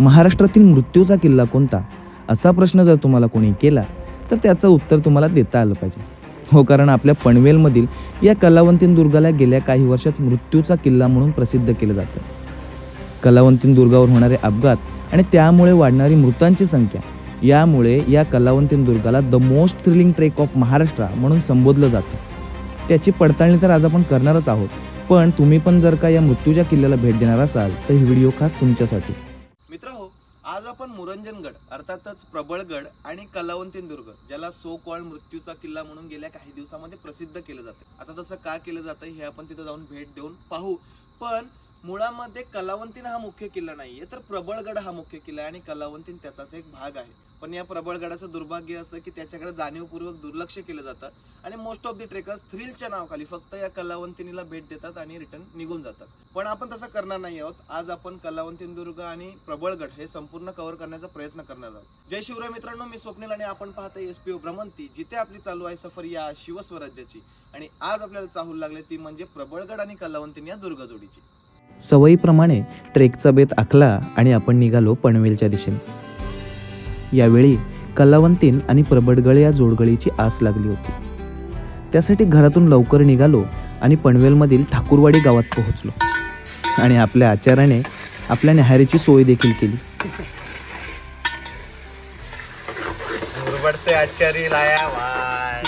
महाराष्ट्रातील मृत्यूचा किल्ला कोणता? असा प्रश्न जर तुम्हाला कोणी केला तर त्याचं उत्तर तुम्हाला देता आलं पाहिजे. हो कारण आपल्या पनवेलमधील या कलावंतीन दुर्गाला गेल्या काही वर्षात मृत्यूचा किल्ला म्हणून प्रसिद्ध केलं जातं. कलावंतीन दुर्गावर होणारे अपघात आणि त्यामुळे वाढणारी मृतांची संख्या यामुळे या Kalavantin दुर्गाला the most thrilling trek of Maharashtra म्हणून संबोधलं जातं. त्याची पडताळणी तर आज आपण करणारच आहोत पण तुम्ही पण जर का या मृत्यूच्या किल्ल्याला भेट देणार असाल तर ही व्हिडिओ खास तुमच्यासाठी. आज आपण मुरंजनगड अर्थातच प्रबळगड आणि कलावंतीन दुर्ग ज्याला सो कॉल मृत्यूचा किल्ला म्हणून गेल्या काही दिवसामध्ये प्रसिद्ध केलं जाते. आता तसं का केलं जातं हे आपण तिथं जाऊन भेट देऊन पाहू. पण मुळामध्ये कलावंतीन हा मुख्य किल्ला नाहीये तर प्रबळगड हा मुख्य किल्ला आहे आणि कलावंतीन त्याचाच एक भाग आहे. पण या प्रबळगडाचं दुर्भाग्य असं की त्याच्याकडे जाणीवपूर्वक दुर्लक्ष केलं जातं आणि मोस्ट ऑफ द ट्रेकर्स थ्रिलच्या नावाखाली फक्त या कलावंतिनीला भेट देतात आणि रिटर्न निघून जातात. पण आपण तसं करणार नाही आहोत. आज आपण कलावंतीन दुर्ग आणि प्रबळगड हे संपूर्ण कव्हर करण्याचा प्रयत्न करणार आहोत. जय शिवराय मित्रांनो मी स्वप्नील आणि आपण पाहतो एस पी ओ भ्रमंती जिथे आपली चालू आहे सफर या शिवस्वराज्याची आणि आज आपल्याला चाहूल लागले ती म्हणजे प्रबळगड आणि कलावंतीन या दुर्ग जोडीची. सवयीप्रमाणे ट्रेकचा बेत आखला आणि आपण निघालो पनवेलच्या दिशेने. यावेळी कलावंतीन आणि प्रबडगळ या जोडगळीची आस लागली होती. त्यासाठी घरातून लवकर निघालो आणि पनवेलमधील ठाकूरवाडी गावात पोहोचलो. आणि आपल्या आचार्याने आपल्या न्याहारीची सोय देखील केली. से आचारी लाया भाई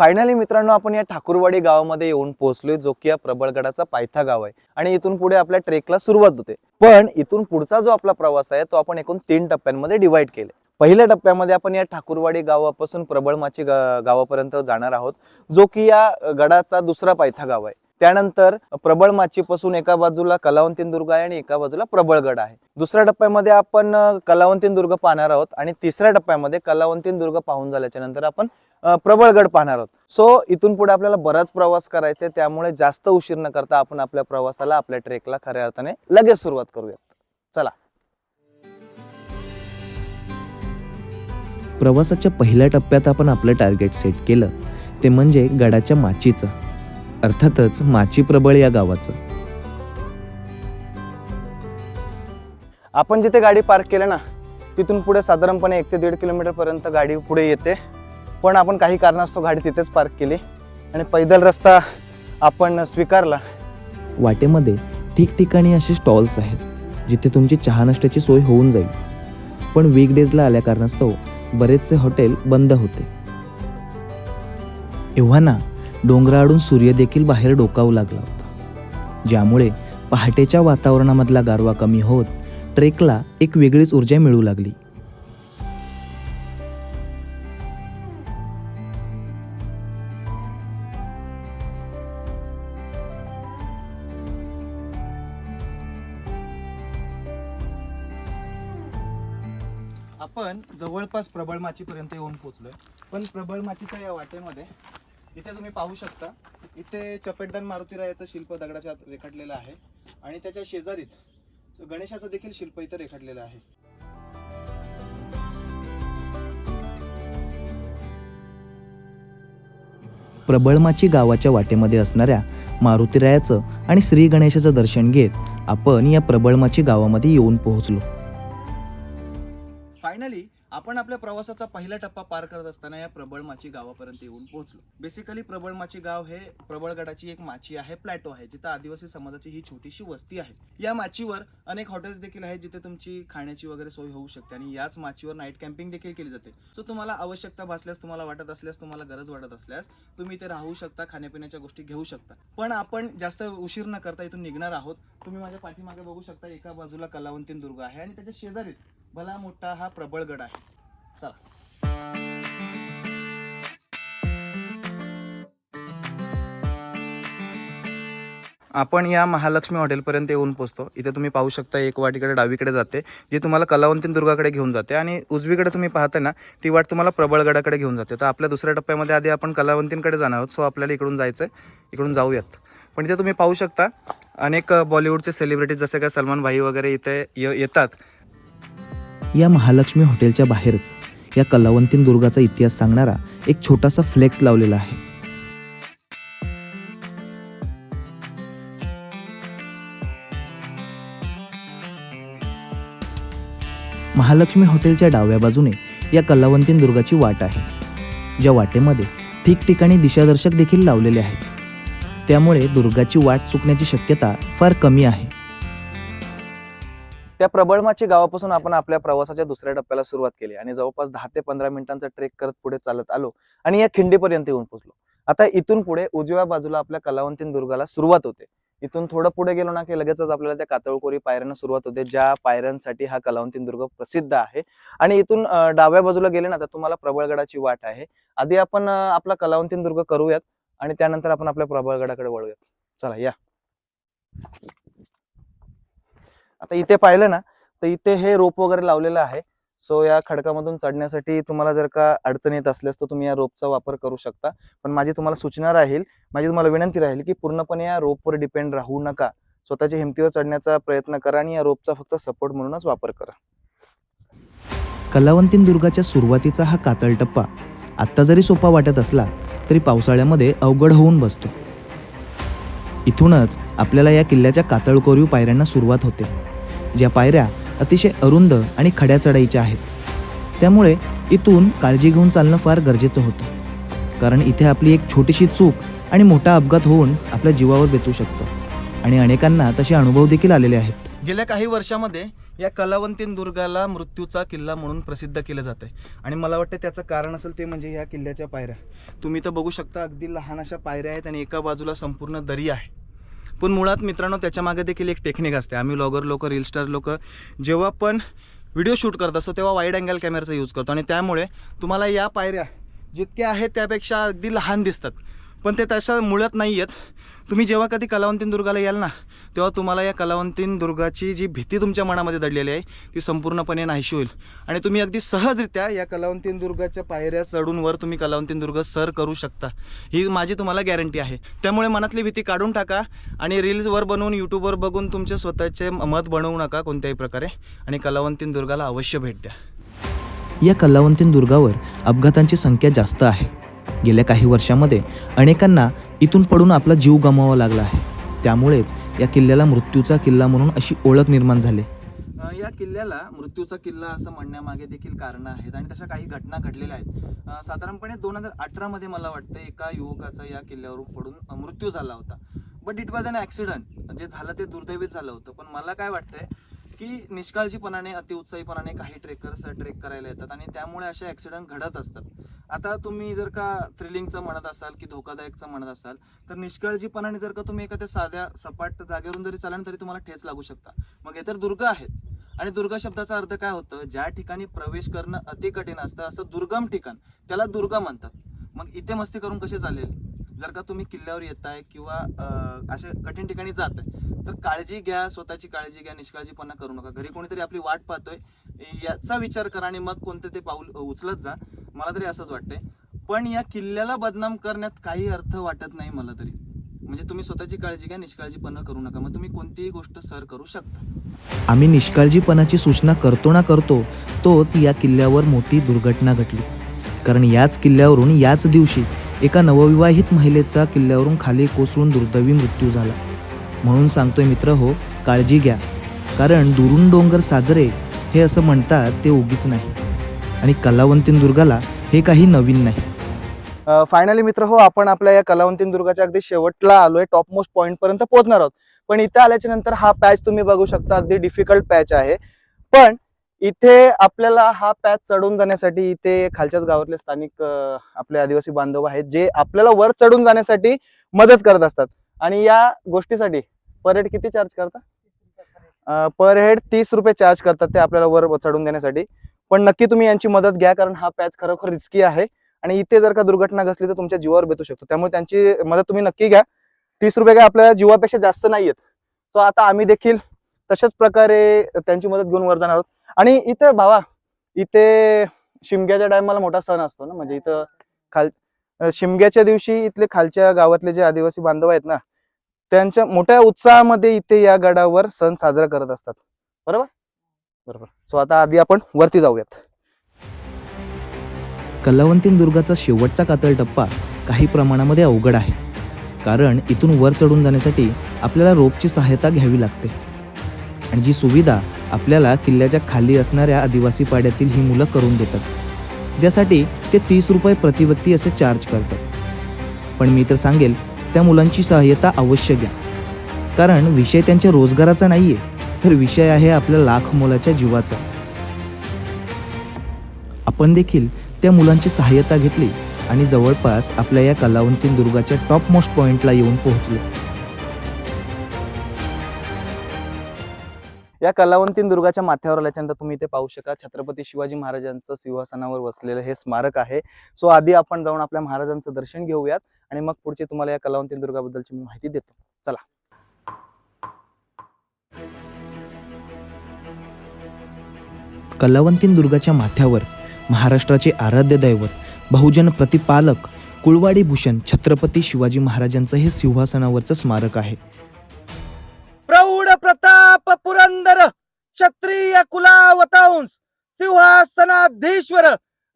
फायनली मित्रांनो आपण या ठाकूरवाडी गावामध्ये येऊन पोहोचलोय जो की या प्रबळगडाचा पायथा गाव आहे. आणि इथून पुढे आपल्या ट्रेकला सुरुवात होते. पण इथून पुढचा जो आपला प्रवास आहे तो आपण एकूण तीन टप्प्यांमध्ये डिवाइड केले. पहिल्या टप्प्यामध्ये आपण या ठाकूरवाडी गावापासून प्रबळमाची गावापर्यंत जाणार आहोत जो की या गडाचा दुसरा पायथा गाव आहे. त्यानंतर प्रबळमाचीपासून एका बाजूला कलावंतीन दुर्ग आहे आणि एका बाजूला प्रबळगड आहे. दुसऱ्या टप्प्यामध्ये आपण कलावंतीन दुर्ग पाहणार आहोत आणि तिसऱ्या टप्प्यामध्ये कलावंतीन दुर्ग पाहून झाल्याच्यानंतर आपण प्रबळगड पाहणार आहोत. सो इथून पुढे आपल्याला बराच प्रवास करायचा आहे त्यामुळे जास्त उशीर न करता आपण आपल्या प्रवासाला आपल्या ट्रेकला खऱ्या अर्थाने लगेच सुरुवात करूयात. चला. प्रवासाच्या पहिल्या टप्प्यात आपण आपलं टार्गेट सेट केलं. ते म्हणजे गडाच्या माचीचं. अर्थातच माची प्रबळ या गावाचं. आपण जिथे गाडी पार्क केली ना तिथून पुढे साधारणपणे एक ते दीड किलोमीटर पर्यंत गाडी पुढे येते. पण आपण काही कारणास्तव गाडी तिथेच पार्क केली आणि पैदल रस्ता आपण स्वीकारला. वाटेमध्ये ठिकठिकाणी असे स्टॉल्स आहेत जिथे तुमची चहा नाश्त्याची सोय होऊन जाईल. पण वीकडेजला आल्या कारणास्तव बरेचसे हॉटेल बंद होते. एव्हाना डोंगराआडून सूर्य देखील बाहेर डोकावू लागला होता ज्यामुळे पहाटेच्या वातावरणामधला गारवा कमी होत ट्रेकला एक वेगळीच ऊर्जा मिळू लागली. आपण जवळपास प्रबळ माचीपर्यंत येऊन पोचलोय पण प्रबळ माचीच्या या वाटेमध्ये इथे तुम्ही पाहू शकता इथे चपेटदान मारुतीरायाचं शिल्प दगडाच्या रेखाटलेलं आहे आणि त्याच्या शेजारीच गणेशाचं देखील शिल्प इथं रेखाटलेलं आहे. प्रबळमाची गावाच्या वाटेमध्ये असणाऱ्या मारुतीरायाचं आणि श्री गणेशाचं दर्शन घेत आपण या प्रबळमाची गावामध्ये येऊन पोहोचलो. फायनली आपण आपल्या प्रवासाचा पहिला टप्पा पार करत असताना या प्रबळमाची गावापर्यंत येऊन पोहोचलो. बेसिकली प्रबळमाची गाव हे प्रबळगडाची एक माची आहे प्लॅटो आहे जिथं आदिवासी समाजाची ही छोटीशी वस्ती आहे. या माचीवर अनेक हॉटेल्स देखील आहेत जिथे तुमची खाण्याची वगैरे सोय होऊ शकते आणि याच माचीवर नाईट कॅम्पिंग देखील केली जाते. सो तुम्हाला आवश्यकता भासल्यास तुम्हाला वाटत असल्यास तुम्हाला गरज वाटत असल्यास तुम्ही इथे राहू शकता खाण्यापिण्याच्या गोष्टी घेऊ शकता. पण आपण जास्त उशीर न करता इथून निघणार आहोत. तुम्ही माझ्या पाठीमागे बघू शकता एका बाजूला कलावंतीन दुर्ग आहे आणि त्याच्या शेजारी भला मोठा हा प्रबळगड आहे. चला. आपण या महालक्ष्मी हॉटेलपर्यंत येऊन पोहोचतो इथे तुम्ही पाहू शकता एक वाटीकडे डावीकडे जाते जी तुम्हाला कलावंतीन दुर्गाकडे घेऊन जाते आणि उजवीकडे तुम्ही पाहता ना ती वाट तुम्हाला प्रबळगडाकडे घेऊन जाते. तर आपल्या दुसऱ्या टप्प्यामध्ये आधी आपण कलावंतींकडे जाणार आहोत. सो आपल्याला इकडून जायचं आहे इकडून जाऊयात. पण इथे तुम्ही पाहू शकता अनेक बॉलिवूडचे सेलिब्रिटीज जसे काय सलमान भाई वगैरे इथे ये- येतात. या महालक्ष्मी हॉटेलच्या बाहेरच या कलावंतीन दुर्गाचा इतिहास सांगणारा एक छोटासा फ्लेक्स लावलेला आहे. महालक्ष्मी हॉटेलच्या डाव्या बाजूने या कलावंतीन दुर्गाची वाट आहे. ज्या वाटेमध्ये ठिकठिकाणी दिशादर्शक देखील लावलेले आहेत. त्यामुळे दुर्गाची वाट चुकण्याची शक्यता फार कमी आहे. त्या प्रबळमाची गावापासून आपण आपल्या प्रवासाच्या दुसऱ्या टप्प्याला सुरुवात केली आणि जवळपास दहा ते पंधरा मिनिटांचा ट्रेक करत पुढे चालत आलो आणि या खिंडीपर्यंत येऊन पोहोचलो. आता इथून पुढे उजव्या बाजूला आपल्या कलावंतीन दुर्गाला सुरुवात होते. इथून थोडं पुढे गेलो ना की लगेचच आपल्याला त्या कातळकोरी पायऱ्यांना सुरुवात होते ज्या पायऱ्यांसाठी हा कलावंतीन दुर्ग प्रसिद्ध आहे. आणि इथून डाव्या बाजूला गेले ना तर तुम्हाला प्रबळगडाची वाट आहे. आधी आपण आपला कलावंतीन दुर्ग करूयात आणि त्यानंतर आपण आपल्या प्रबळगडाकडे वळूयात. चला या. आता इथे पाहिलं ना तर इथे हे रोप वगैरे लावलेलं आहे. सो या खडकामधून चढण्यासाठी तुम्हाला जर का अडचण येत असल्यास तर तुम्ही या रोपचा वापर करू शकता. पण माझी तुम्हाला सूचना राहील माझी तुम्हाला विनंती राहील की पूर्णपणे या रोपवर डिपेंड राहू नका. स्वतःच्या हिमतीवर चढण्याचा प्रयत्न करा आणि या रोपचा फक्त सपोर्ट म्हणूनच वापर करा. कलावंतीन दुर्गाच्या सुरुवातीचा हा कातळ टप्पा आत्ता जरी सोपा वाटत असला तरी पावसाळ्यामध्ये अवघड होऊन बसतो. इथूनच आपल्याला या किल्ल्याच्या कातळकोरीव पायऱ्यांना सुरुवात होते. ज्या पायऱ्या अतिशय अरुंद आणि खड्या चढाईच्या आहेत. त्यामुळे इथून काळजी घेऊन चालणं फार गरजेचं होतं. कारण इथे आपली एक छोटीशी चूक आणि मोठा अपघात होऊन आपल्या जीवावर बेतू शकतं. आणि अनेकांना तसे अनुभव देखील आलेले आहेत. गेल्या काही वर्षामध्ये या कलावंतीन दुर्गाला मृत्यूचा किल्ला म्हणून प्रसिद्ध केलं जात आहे आणि मला वाटतं त्याचं कारण असेल ते म्हणजे या किल्ल्याच्या पायऱ्या. तुम्ही तर बघू शकता अगदी लहान अशा पायऱ्या आहेत आणि एका बाजूला संपूर्ण दरी आहे. पण मुळात मित्रांनो त्याच्यामागे देखील एक टेक्निक असते. आम्ही लॉगर लोक रीलस्टार लोक जेव्हा पण व्हिडिओ शूट करत असतो तेव्हा वाईड अँगल कॅमेराचा यूज करतो. आणि त्यामुळे तुम्हाला या पायऱ्या जितक्या आहेत त्यापेक्षा अगदी लहान दिसतात. पण ते तशा मुळात नाही आहेत. तुम्ही जेव्हा कधी कलावंतीन दुर्गाला याल ना तेव्हा तुम्हाला या कलावंतीन दुर्गाची जी भीती तुमच्या मनामध्ये दडलेली आहे ती संपूर्णपणे नाहीशी होईल. आणि तुम्ही अगदी सहजरित्या या कलावंतीन दुर्गाच्या पायऱ्या चढून वर तुम्ही कलावंतीन दुर्ग सर करू शकता. ही माझी तुम्हाला गॅरंटी आहे. त्यामुळे मनातली भीती काढून टाका आणि रील्सवर बनवून यूट्यूबवर बघून तुमचे स्वतःचे मत बनवू नका कोणत्याही प्रकारे. आणि कलावंतीन दुर्गाला अवश्य भेट द्या. या कलावंतीन दुर्गावर अपघातांची संख्या जास्त आहे. गेल्या काही वर्षामध्ये अनेकांना इथून पडून आपला जीव गमावा लागला आहे. त्यामुळेच या किल्ल्याला मृत्यूचा किल्ला म्हणून अशी ओळख निर्माण झाली. या किल्ल्याला मृत्यूचा किल्ला असं म्हणण्यामागे देखील कारणं आहेत आणि तशा काही घटना घडलेल्या आहेत. साधारणपणे दोन हजार अठरामध्ये मला वाटतं एका युवकाचा या किल्ल्यावरून पडून मृत्यू झाला होता. But it was an accident जे झालं ते दुर्दैवीच झालं होतं. पण मला काय वाटतंय की निष्काळजीपणाने अतिउत्साहीपणाने काही ट्रेकर्स ट्रेक करायला येतात आणि त्यामुळे असे ॲक्सिडंट घडत असतात. आता तुम्ही जर का थ्रिलिंगचं म्हणत असाल की धोकादायकचं म्हणत असाल तर निष्काळजीपणाने जर का तुम्ही एखाद्या साध्या सपाट जागेवरून जरी चालाल तरी तुम्हाला ठेच लागू शकता. मग हे तर दुर्ग आहेत. आणि दुर्ग शब्दाचा अर्थ काय होतं? ज्या ठिकाणी प्रवेश करणं अति कठीण असतं असं दुर्गम ठिकाण त्याला दुर्ग म्हणतात. मग इथे मस्ती करून कसे चालेल? जर का तुम्ही किल्ल्यावर येताय किंवा अशा कठीण ठिकाणी जात आहे तर काळजी घ्या स्वतःची काळजी घ्या निष्काळजीपणा करू नका. घरी कोणीतरी आपली वाट पाहतोय याचा विचार करा आणि मग कोणतं ते पाऊल उचलत जा. मला तरी असंच वाटतंय. पण या किल्ल्याला बदनाम करण्यात काही अर्थ वाटत नाही मला तरी. म्हणजे तुम्ही स्वतःची काळजी घ्या निष्काळजीपणा करू नका. मग तुम्ही कोणतीही गोष्ट सर करू शकता. आम्ही निष्काळजीपणाची सूचना करतो ना करतो तोच या किल्ल्यावर मोठी दुर्घटना घडली. कारण याच किल्ल्यावरून याच दिवशी एका नवविवाहित महिलेचा किल्ल्यावरून खाली कोसळून दुर्दैवी मृत्यू झाला. म्हणून सांगतोय मित्र हो काळजी घ्या. कारण दुरून डोंगर साजरे हे असं म्हणतात ते उगीच नाही. आणि कलावंतीन दुर्गाला हे काही नवीन नाही. फायनली मित्र हो आपण आपल्या या कलावंतीन दुर्गाच्या अगदी शेवटला आलोय टॉप मोस्ट पॉईंट पर्यंत पोहोचणार आहोत. पण इथे आल्याच्यानंतर हा पॅच तुम्ही बघू शकता अगदी डिफिकल्ट पॅच आहे. पण इथे आपल्याला हा पॅच चढून जाण्यासाठी इथे खालच्याच गावातले स्थानिक आपले आदिवासी बांधव आहेत जे आपल्याला वर चढून जाण्यासाठी मदत करत असतात. आणि या गोष्टीसाठी पर हेड किती चार्ज करता? पर हेड तीस रुपये चार्ज करतात ते आपल्याला वर चढून देण्यासाठी. पण नक्की तुम्ही यांची मदत घ्या कारण हा पॅच खरोखर रिस्की आहे. आणि इथे जर का दुर्घटना घसली तर तुमच्या जीवावर बेतू शकतो. त्यामुळे त्यांची मदत तुम्ही नक्की घ्या. तीस रुपये काय आपल्या जीवापेक्षा जास्त नाही आहेत सो आता आम्ही देखील तशाच प्रकारे त्यांची मदत घेऊन वर जाणार आहोत. आणि इथे भावा इथे शिमग्याच्या टायमाला मोठा सण असतो ना म्हणजे इथं खाल शिमग्याच्या दिवशी इथले खालच्या गावातले जे आदिवासी बांधव आहेत ना त्यांच्या मोठ्या उत्साहामध्ये इथे या गडावर सण साजरा करत असतात. बरोबर? बरोबर. सो आता आधी आपण वरती जाऊयात. कलावंतीन दुर्गाचा शेवटचा कातळ टप्पा काही प्रमाणामध्ये अवघड आहे. कारण इथून वर चढून जाण्यासाठी आपल्याला रोपची सहायता घ्यावी लागते. आणि जी सुविधा आपल्याला किल्ल्याच्या खाली असणाऱ्या आदिवासी पाड्यातील ही मुलं करून देतात ज्यासाठी ते तीस रुपये प्रतिव्यक्ती असे चार्ज करतात. पण मी तर सांगेल त्या मुलांची सहाय्यता अवश्य घ्या. कारण विषय त्यांच्या रोजगाराचा नाही आहे तर विषय आहे आपल्या लाख मोलाच्या जीवाचा. आपण देखील त्या मुलांची सहाय्यता घेतली आणि जवळपास आपल्या या कलावंतीन दुर्गाच्या टॉप मोस्ट पॉइंटला येऊन पोहोचलो. या कलावंतीन दुर्गाच्या माथ्यावर आल्याच्यानंतर तुम्ही इथे पाहू शकाल छत्रपती शिवाजी महाराजांचं सिंहासनावर वसलेलं हे स्मारक आहे. सो आधी आपण जाऊन आपल्या महाराजांचं दर्शन घेऊयात आणि मग पुढचे तुम्हाला या कलावंतीन दुर्गाबद्दलची मी माहिती देतो. चला. कलावंतीन दुर्गाच्या माथ्यावर महाराष्ट्राचे आराध्य दैवत बहुजन प्रतिपालक कुळवाडी भूषण छत्रपती शिवाजी महाराजांचं हे सिंहासनावरचं स्मारक आहे. प्रताप पुरंदर क्षत्रिय कुलावतांस सिंहासनाधीश्वर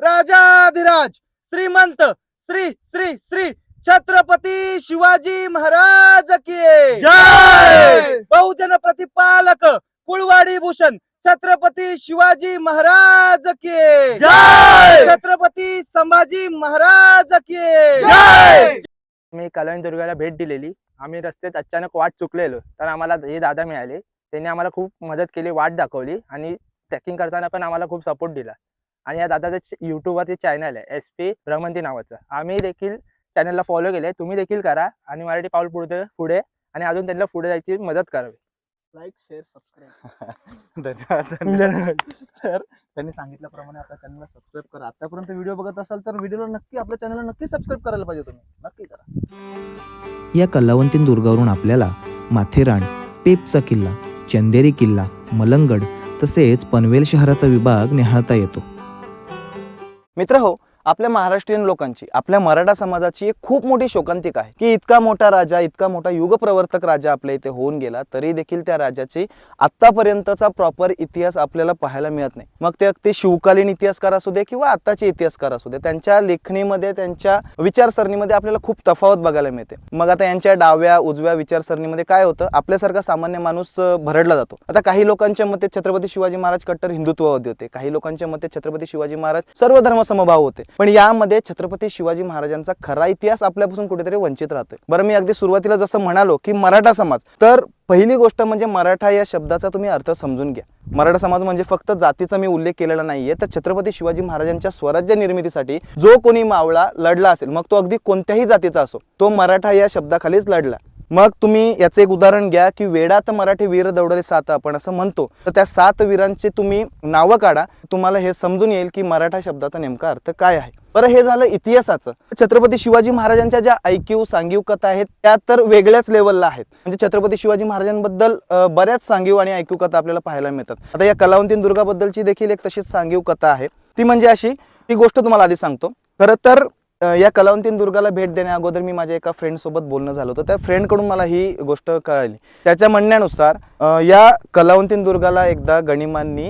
राजाधिराज श्रीमंत श्री श्री श्री छत्रपती शिवाजी महाराज की जय! बहुजन प्रतिपालक कुळवाडी भूषण छत्रपती शिवाजी महाराज की जय! छत्रपती संभाजी महाराज की जय! मी कल्याण दुर्गाला भेट दिलेली आम्ही रस्त्यात अचानक वाट चुकलेलो. तर आम्हाला हे दादा मिळाले. त्यांनी आम्हाला खूप मदत केली वाट दाखवली आणि ट्रॅकिंग करताना पण आम्हाला खूप सपोर्ट दिला. आणि या दादाचं युट्यूबवरती चॅनल आहे एस पी भ्रमंती नावाचं. आम्ही देखील चॅनलला फॉलो केले तुम्ही देखील करा आणि मराठी पाऊल पुढे पुढे आणि अजून त्यांना पुढे जायची मदत करावी. लाईक शेअर सबस्क्राईब धन्यवाद धन्यवाद. तर त्यांनी सांगितल्याप्रमाणे आपल्या चॅनलला सबस्क्राईब करा. आतापर्यंत व्हिडिओ बघत असाल तर व्हिडिओला नक्की आपल्या चॅनलला नक्की सबस्क्राईब करायला पाहिजे तुम्ही. नक्की करा. या कलावंतीन दुर्गावरून आपल्याला माथेरान पेपचा किल्ला चंदेरी किल्ला मलंगड तसेच पनवेल शहराचा विभाग निहाळता येतो. मित्र हो आपल्या महाराष्ट्रीयन लोकांची आपल्या मराठा समाजाची एक खूप मोठी शोकांतिक आहे की इतका मोठा राजा इतका मोठा युगप्रवर्तक राजा आपल्या इथे होऊन गेला तरी देखील त्या राजाची आतापर्यंतचा प्रॉपर इतिहास आपल्याला पाहायला मिळत नाही. मग ते ते शिवकालीन इतिहासकार असू दे किंवा आत्ताचे इतिहासकार असू दे त्यांच्या लेखणीमध्ये त्यांच्या विचारसरणीमध्ये आपल्याला खूप तफावत बघायला मिळते. मग आता यांच्या डाव्या उजव्या विचारसरणीमध्ये काय होतं? आपल्यासारखा सामान्य माणूस भरडला जातो. आता काही लोकांच्या मते छत्रपती शिवाजी महाराज कट्टर हिंदुत्ववादी होते. काही लोकांच्या मते छत्रपती शिवाजी महाराज सर्व धर्म समभाव होते. पण यामध्ये छत्रपती शिवाजी महाराजांचा खरा इतिहास आपल्यापासून कुठेतरी वंचित राहतोय. बरं मी अगदी सुरुवातीला जसं म्हणालो की मराठा समाज तर पहिली गोष्ट म्हणजे मराठा या शब्दाचा तुम्ही अर्थ समजून घ्या. मराठा समाज म्हणजे फक्त जातीचा मी उल्लेख केलेला नाहीये तर छत्रपती शिवाजी महाराजांच्या स्वराज्य निर्मितीसाठी जो कोणी मावळा लढला असेल मग तो अगदी कोणत्याही जातीचा असो तो मराठा या शब्दाखालीच लढला. मग तुम्ही याचं एक उदाहरण घ्या की वेडात मराठी वीर दौडले सात आपण असं म्हणतो. तर त्या सात वीरांची तुम्ही नावं काढा. तुम्हाला हे समजून येईल की मराठा शब्दाचा नेमका अर्थ काय आहे. बरं हे झालं इतिहासाचं. छत्रपती शिवाजी महाराजांच्या ज्या ऐकीव सांगीव कथा आहेत त्या तर वेगळ्याच लेवलला आहेत. म्हणजे छत्रपती शिवाजी महाराजांबद्दल बऱ्याच सांगीव आणि ऐकीव कथा आपल्याला पाहायला मिळतात. आता या कलावंतीन दुर्गाबद्दलची देखील एक तशीच सांगीव कथा आहे. ती म्हणजे अशी ती गोष्ट तुम्हाला आधी सांगतो. खरं तर या कलावंतीन दुर्गाला भेट देण्या अगोदर मी माझ्या एका फ्रेंडसोबत बोलणं झालं होतं. त्या फ्रेंडकडून मला ही गोष्ट कळाली. त्याच्या म्हणण्यानुसार या कलावंतीन दुर्गाला एकदा गणिमांनी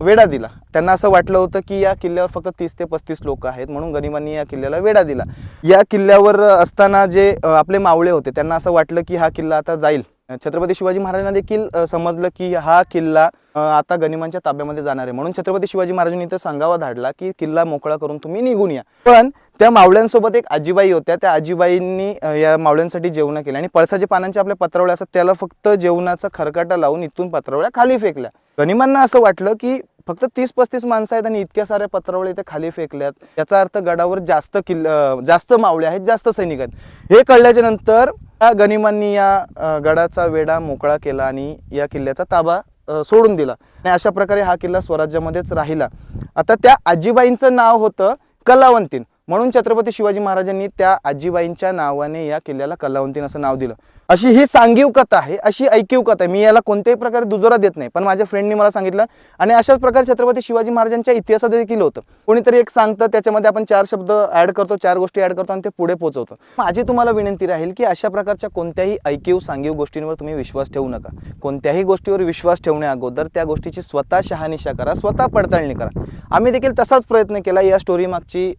वेढा दिला. त्यांना असं वाटलं होतं की या किल्ल्यावर फक्त तीस ते पस्तीस लोक आहेत म्हणून गणिमांनी या किल्ल्याला वेढा दिला. या किल्ल्यावर असताना जे आपले मावळे होते त्यांना असं वाटलं की हा किल्ला आता जाईल. छत्रपती शिवाजी महाराजांना देखील समजलं की हा किल्ला आता गनिमांच्या ताब्यामध्ये जाणार आहे. म्हणून छत्रपती शिवाजी महाराजांनी इथं सांगावा धाडला की किल्ला मोकळा करून तुम्ही निघून या. पण त्या मावळ्यांसोबत एक आजीबाई होत्या. त्या आजीबाईंनी या मावळ्यांसाठी जेवण केलं. आणि पळसाच्या पानांच्या आपल्या पत्रावळ्या असतात त्याला फक्त जेवणाचा खरकाटा लावून इथून पत्रावळ्या खाली फेकल्या. गनिमांना असं वाटलं की फक्त तीस पस्तीस माणसं आहेत आणि इतक्या साऱ्या पत्रावळी इथे खाली फेकल्यात. याचा अर्थ गडावर जास्त किल्ल जास्त मावळे आहेत जास्त सैनिक आहेत. हे कळल्याच्या नंतर या गनिमांनी या गडाचा वेढा मोकळा केला आणि या किल्ल्याचा ताबा सोडून दिला. आणि अशा प्रकारे हा किल्ला स्वराज्यामध्येच राहिला. आता त्या आजीबाईंचं नाव होतं कलावंतीन. म्हणून छत्रपती शिवाजी महाराजांनी त्या आजीबाईंच्या नावाने या किल्ल्याला कलावंतीन असं नाव दिलं. अशी ही सांगीव कथा आहे अशी ऐकीव कथा आहे. मी याला कोणत्याही प्रकारे दुजोरा देत नाही पण माझ्या फ्रेंडनी मला सांगितलं आणि अशाच प्रकारे छत्रपती शिवाजी महाराजांच्या इतिहासात देखील होतं. कोणीतरी एक सांगतं त्याच्यामध्ये आपण चार शब्द ऍड करतो चार गोष्टी ऍड करतो आणि ते पुढे पोहोचवतो माझी तुम्हाला विनंती राहील की अशा प्रकारच्या कोणत्याही ऐकीव सांगीव गोष्टींवर तुम्ही विश्वास ठेवू नका. कोणत्याही गोष्टीवर विश्वास ठेवण्या अगोदर त्या गोष्टीची स्वतः शहानिशा करा स्वतः पडताळणी करा. आम्ही देखील तसाच प्रयत्न केला या स्टोरी मागची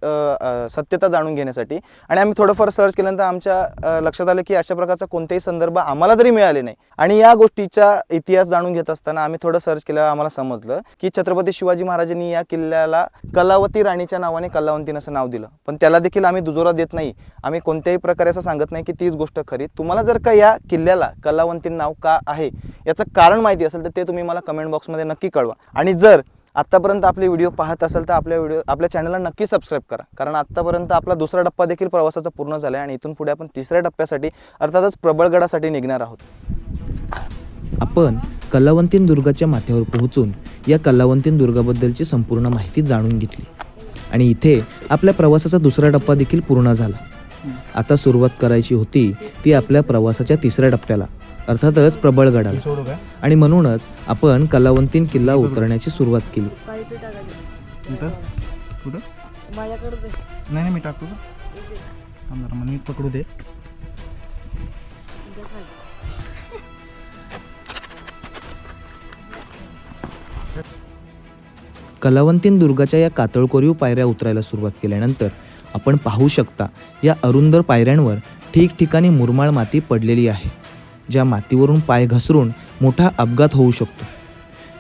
सत्यता जाणून घेण्यासाठी. आणि आम्ही थोडंफार सर्च केल्यानंतर आमच्या लक्षात आलं की अशा प्रकारचा कोणत्याही संदर्भ आम्हाला तरी मिळाले नाही. आणि या गोष्टीचा इतिहास जाणून घेत असताना आम्ही थोडं सर्च केल्यावर आम्हाला समजलं की छत्रपती शिवाजी महाराजांनी या किल्ल्याला कलावती राणीच्या नावाने कलावंतीन असं नाव दिलं. पण त्याला देखील आम्ही दुजोरा देत नाही. आम्ही कोणत्याही प्रकारे असं सांगत नाही की तीच गोष्ट खरी. तुम्हाला जर का या किल्ल्याला कलावंतीन नाव का आहे याचं कारण माहिती असेल तर ते तुम्ही मला कमेंट बॉक्समध्ये नक्की कळवा. आणि जर आत्तापर्यंत आपले व्हिडिओ पाहत असेल तर आपल्या व्हिडिओ आपल्या चॅनलला नक्की सबस्क्राईब करा. कारण आत्तापर्यंत आपला दुसरा टप्पा देखील प्रवासाचा पूर्ण झाला आहे आणि इथून पुढे आपण तिसऱ्या टप्प्यासाठी अर्थातच प्रबळगडासाठी निघणार आहोत. आपण कलावंतीन दुर्गाच्या माथ्यावर पोहोचून या कलावंतीन दुर्गाबद्दलची संपूर्ण माहिती जाणून घेतली. आणि इथे आपल्या प्रवासाचा दुसरा टप्पा देखील पूर्ण झाला. आता सुरुवात करायची होती ती आपल्या प्रवासाच्या तिसऱ्या टप्प्याला. अर्थातच प्रबळगडाला आणि म्हणूनच आपण कलावंतीन किल्ला उतरण्याची सुरुवात केली. कुठं. नाही नाही मी टाकतो. मी पकडू दे. कलावंतीन दुर्गाच्या या कातळकोरीव पायऱ्या उतरायला सुरुवात केल्यानंतर आपण पाहू शकता या अरुंदर पायऱ्यांवर ठिकठिकाणी मुरमाळ माती पडलेली आहे. ज्या मातीवरून पाय घसरून मोठा अपघात होऊ शकतो.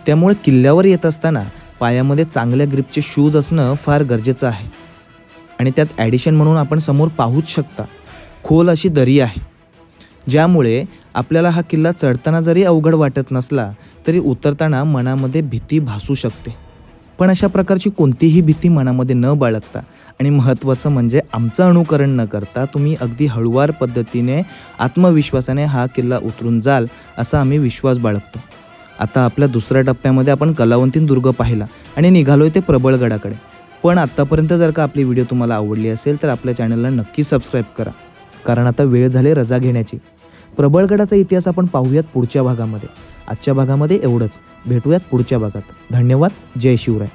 त्यामुळे किल्ल्यावर येत असताना पायामध्ये चांगल्या ग्रिपचे शूज असणं फार गरजेचं आहे. आणि त्यात ॲडिशन म्हणून आपण समोर पाहूच शकता खोल अशी दरी आहे. ज्यामुळे आपल्याला हा किल्ला चढताना जरी अवघड वाटत नसला तरी उतरताना मनामध्ये भीती भासू शकते. पण अशा प्रकारची कोणतीही भीती मनामध्ये न बाळगता आणि महत्त्वाचं म्हणजे आमचं अनुकरण न करता तुम्ही अगदी हळुवार पद्धतीने आत्मविश्वासाने हा किल्ला उतरून जाल असा आम्ही विश्वास बाळगतो. आता आपल्या दुसऱ्या टप्प्यामध्ये आपण कलावंतीन दुर्ग पाहिला आणि निघालोय ते प्रबळगडाकडे पण आत्तापर्यंत जर का आपली व्हिडिओ तुम्हाला आवडली असेल तर आपल्या चॅनलला नक्की सबस्क्राईब करा. कारण आता वेळ झाली रजा घेण्याची. प्रबळगडाचा इतिहास आपण पाहूयात पुढच्या भागामध्ये. आजच्या भागामध्ये एवढंच. भेटूयात पुढच्या भागात. धन्यवाद. जय शिवराय.